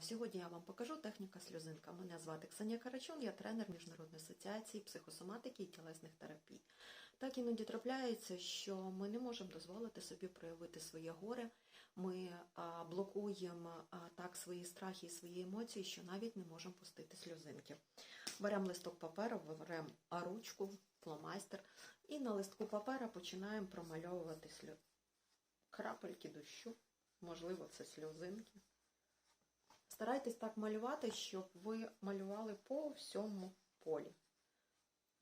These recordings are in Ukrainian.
Сьогодні я вам покажу техніка сльозинка. Мене звати Ксенія Карачун, я тренер Міжнародної асоціації психосоматики і тілесних терапій. Так іноді трапляється, що ми не можемо дозволити собі проявити своє горе. Ми блокуємо так свої страхи і свої емоції, що навіть не можемо пустити сльозинки. Беремо листок паперу, беремо ручку, фломастер, і на листку папера починаємо промальовувати сльози. Крапельки дощу, можливо, це сльозинки. Старайтесь так малювати, щоб ви малювали по всьому полі.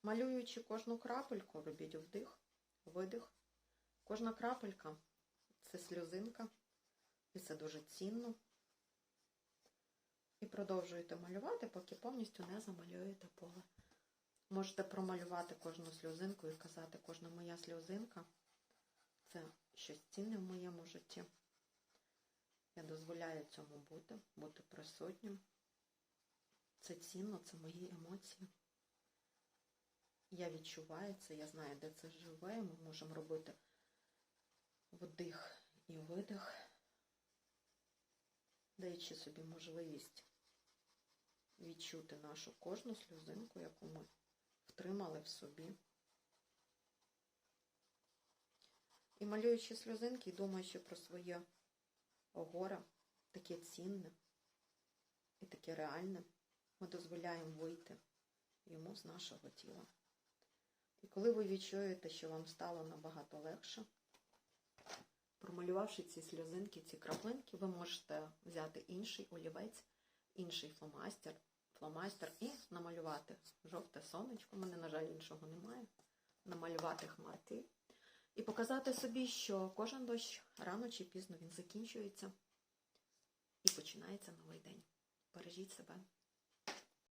Малюючи кожну крапельку, робіть вдих, видих. Кожна крапелька це сльозинка, і це дуже цінно. І продовжуєте малювати, поки повністю не замалюєте поле. Можете промалювати кожну сльозинку і казати, кожна моя сльозинка це щось цінне в моєму житті. Я дозволяю цьому бути, бути присутнім. Це цінно, це мої емоції. Я відчуваю це, я знаю, де це живе. Ми можемо робити вдих і видих, даючи собі можливість відчути нашу кожну сльозинку, яку ми втримали в собі. І малюючи сльозинки, і думаючи про своє горе, таке цінне і таке реальне, ми дозволяємо вийти йому з нашого тіла. І коли ви відчуєте, що вам стало набагато легше, промалювавши ці сльозинки, ці краплинки, ви можете взяти інший олівець, інший фломастер, фломастер і намалювати жовте сонечко. У мене, на жаль, іншого немає. Намалювати хмарки. І показати собі, що кожен дощ рано чи пізно він закінчується і починається новий день. Бережіть себе